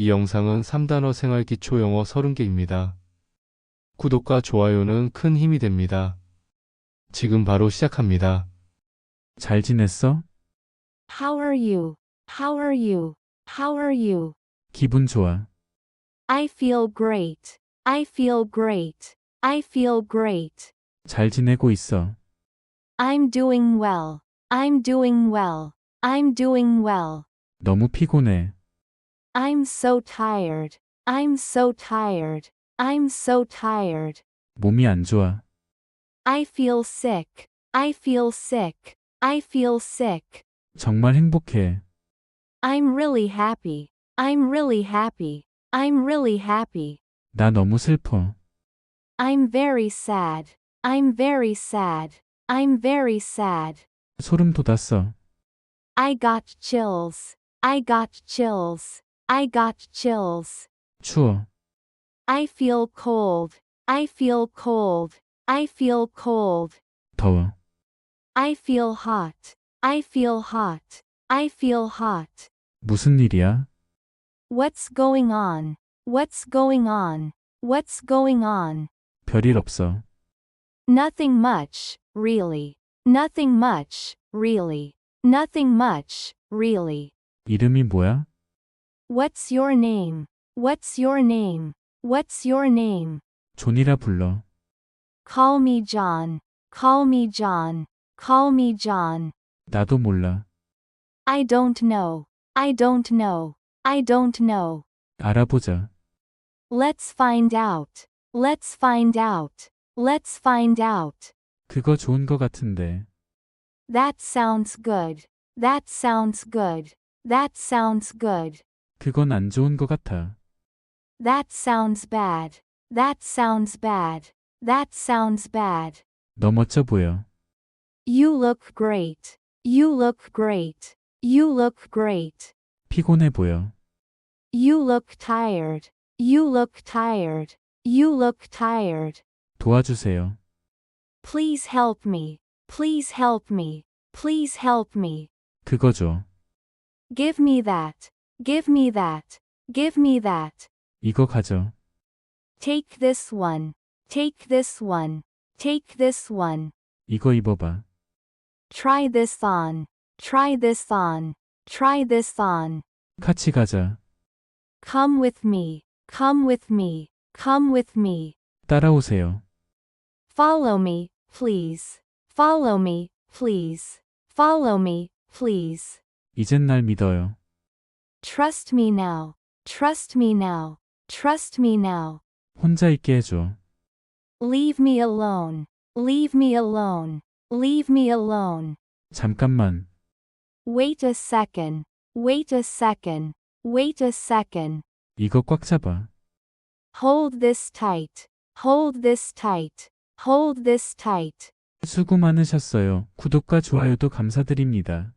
이 영상은 3단어 생활 기초 영어 30개입니다. 구독과 좋아요는 큰 힘이 됩니다. 지금 바로 시작합니다. 잘 지냈어? How are you? How are you? How are you? 기분 좋아. I feel great. I feel great. I feel great. 잘 지내고 있어. I'm doing well. I'm doing well. I'm doing well. 너무 피곤해. I'm so tired. I'm so tired. I'm so tired. 몸이 안 좋아. I feel sick. I feel sick. I feel sick. 정말 행복해. I'm really happy. I'm really happy. I'm really happy. 나 너무 슬퍼. I'm very sad. I'm very sad. I'm very sad. 소름 돋았어. I got chills. I got chills. I got chills. 추워. I feel cold. I feel cold. I feel cold. 더워. I feel hot. I feel hot. I feel hot. 무슨 일이야? What's going on? What's going on? What's going on? 별일 없어. Nothing much, really. Nothing much, really. Nothing much, really. 이름이 뭐야? What's your name? What's your name? What's your name? 존이라 불러. Call me John. Call me John. Call me John. 나도 몰라. I don't know. I don't know. I don't know. 알아보자. Let's find out. Let's find out. Let's find out. 그거 좋은 거 같은데. That sounds good. That sounds good. That sounds good. 그건 안 좋은 거 같아. That sounds bad. That sounds bad. That sounds bad. 너 멋져 보여. You look great. You look great. You look great. 피곤해 보여. You look tired. You look tired. You look tired. 도와주세요. Please help me. Please help me. Please help me. 그거 줘. Give me that. Give me that. Give me that. 이거 가져. Take this one. Take this one. Take this one. 이거 입어봐. Try this on. Try this on. Try this on. 같이 가자. Come with me. Come with me. Come with me. 따라오세요. Follow me, please. Follow me, please. Follow me, please. 이젠 날 믿어요. Trust me now. Trust me now. Trust me now. 혼자 있게 해줘. Leave me alone. Leave me alone. Leave me alone. 잠깐만. Wait a second. Wait a second. Wait a second. 이거 꽉 잡아. Hold this tight. Hold this tight. Hold this tight. 수고 많으셨어요. 구독과 좋아요도 감사드립니다.